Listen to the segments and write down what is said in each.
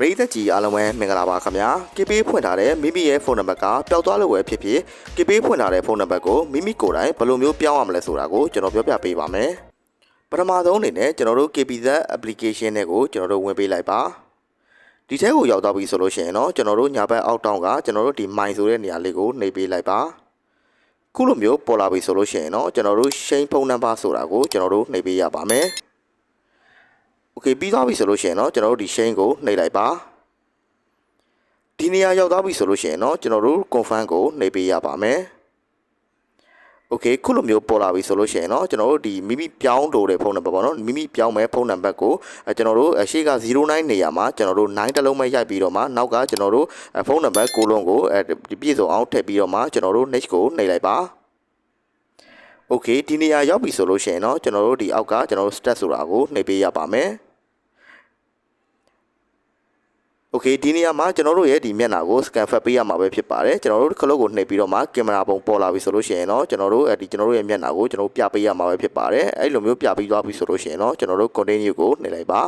ပရိသတ်ကြီးအားလုံးပဲမင်္ဂလာပါခင်ဗျာ KP ဖွင့်ထားတဲ့မိမိရဲ့ဖုန်းနံပါတ်ကပျောက်သွားလို့ပဲဖြစ်ဖြစ် KP ဖွင့်ထားတဲ့ဖုန်းနံပါတ်ကိုမိမိကိုယ်တိုင်ဘယ်လိုမျိုးပြောင်းရမလဲဆိုတာကိုကျွန်တော်ပြောပြပေးပါမယ်ပထမဆုံးအနေနဲ့ကျွန်တော်တို့ KPZ application တွေကိုကျွန်တော်တို့ဝင်ပေးလိုက်ပါဒီထဲကိုရောက်တော့ပြီဆိုလို့ရှိရင်တော့ကျွန်တော်တို့ညာဘက်အောက်တောင်းကကျွန်တော်တို့ဒီ my ဆိုတဲ့နေရာလေးကိုနှိပ်ပေးလိုက်ပါခုလိုမျိုးပေါ်လာပြီဆိုလို့ရှိရင်တော့ကျွန်တော်တို့ shame ဖုန်းနံပါတ်ဆိုတာကိုကျွန်တော်တို့နှိပ်ပေးရပါမယ် โอเคပြီးသွားပြီဆိုလို့ရှိရင်တော့ကျွန်တော်တို့ဒီ chain ကိုနှိပ်လိုက်ပါဒီနေရာရောက်သွားပြီဆိုလို့ရှိရင်တော့ကျွန်တော်တို့ confirm ကိုနှိပ်ပေးရပါမယ်โอเคခုလိုမျိုးပေါ်လာပြီဆိုလို့ရှိရင်တော့ကျွန်တော်တို့ဒီမိမိပြောင်းတိုးတဲ့ဖုန်းနံပါတ်ပေါ့နော်မိမိပြောင်းမဲ့ဖုန်းနံပါတ်ကိုအဲကျွန်တော်တို့အရှိက09နေရာမှာကျွန်တော်တို့9တလုံးပဲရိုက်ပြီးတော့မှနောက်ကကျွန်တော်တို့ဖုန်းနံပါတ်ကိုလုံးကိုအဲပြည့်စုံအောင်ထည့်ပြီးတော့မှကျွန်တော်တို့ next ကိုနှိပ်လိုက်ပါโอเคဒီနေရာရောက်ပြီဆိုလို့ရှိရင်တော့ကျွန်တော်တို့ဒီအောက်ကကျွန်တော်တို့ stat ဆိုတာကိုနှိပ်ပေးရပါမယ် โอเคဒီနေရာမှာကျွန်တော်တို့ရဲ့ဒီမျက်နှာကို scan ဖတ်ပေးရမှာပဲဖြစ်ပါတယ်ကျွန်တော်တို့ခလုတ်ကိုနှိပ်ပြီးတော့မှကင်မရာပုံပေါ်လာပြီဆိုလို့ရှိရင်တော့ကျွန်တော်တို့အဲဒီကျွန်တော်တို့ရဲ့မျက်နှာကိုကျွန်တော်တို့ပြပေးရမှာပဲဖြစ်ပါတယ်အဲ့လိုမျိုးပြပေးသွားပြီဆိုလို့ရှိရင်တော့ကျွန်တော်တို့ continue ကိုနှိပ်လိုက်ပါ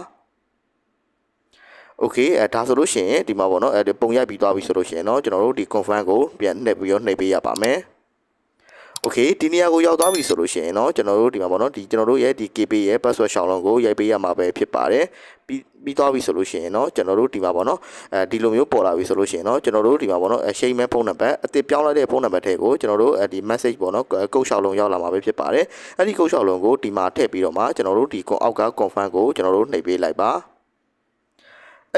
โอเคအဲဒါဆိုလို့ရှိရင်ဒီမှာပေါ့နော်အဲဒီပုံရိုက်ပြီးသွားပြီဆိုလို့ရှိရင်တော့ကျွန်တော်တို့ဒီ confirm ကိုပြန်နှိပ်ပြီးတော့နှိပ်ပေးရပါမယ် โอเคဒီနေရာကိုရောက်သွားပြီဆိုလို့ရှိရင်တော့ကျွန်တော်တို့ဒီမှာပေါ့နော်ဒီကျွန်တော်တို့ရဲ့ဒီ KP ရဲ့ password ရှောင်းလုံးကိုရိုက်ပေးရမှာပဲဖြစ်ပါတယ်ပြီးပြီးသွားပြီဆိုလို့ရှိရင်တော့ကျွန်တော်တို့ဒီမှာပေါ့နော်အဲဒီလိုမျိုးပေါ်လာပြီဆိုလို့ရှိရင်တော့ကျွန်တော်တို့ဒီမှာပေါ့နော်အရှိန်မဲ့ဖုန်းနံပါတ်အသစ်ပြောင်းလိုက်တဲ့ဖုန်းနံပါတ်တွေကိုကျွန်တော်တို့အဲဒီ message ပေါ့နော်ကုတ်ရှောင်းလုံးရောက်လာမှာပဲဖြစ်ပါတယ်အဲ့ဒီကုတ်ရှောင်းလုံးကိုဒီမှာထည့်ပြီးတော့မှကျွန်တော်တို့ဒီအောက်က confirm ကိုကျွန်တော်တို့နှိပ်ပေးလိုက်ပါ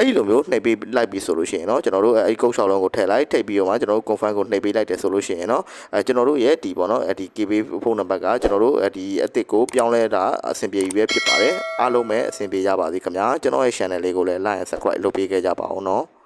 အဲ့ဒီလိုမျိုးနှိပ်ပေးလိုက်ပြီဆိုလို့ရှိရင်เนาะကျွန်တော်တို့အဲ့ဒီကုတ်ရှောင်းလုံးကိုထည့်လိုက်ထည့်ပြီးတော့မှကျွန်တော်တို့ confirm ကိုနှိပ်ပေးလိုက်တယ်ဆိုလို့ရှိရင်เนาะအဲကျွန်တော်တို့ရဲ့ဒီပေါ့เนาะအဲ့ဒီ KB ဖုန်းနံပါတ်ကကျွန်တော်တို့အဲ့ဒီအစ်စ်ကိုပြောင်းလဲတာအဆင်ပြေပြီပဲဖြစ်ပါတယ်အားလုံးပဲအဆင်ပြေကြပါစေခင်ဗျာကျွန်တော်ရဲ့ channel လေးကိုလည်း like and subscribe လုပ်ပေးခဲ့ကြပါအောင်เนาะ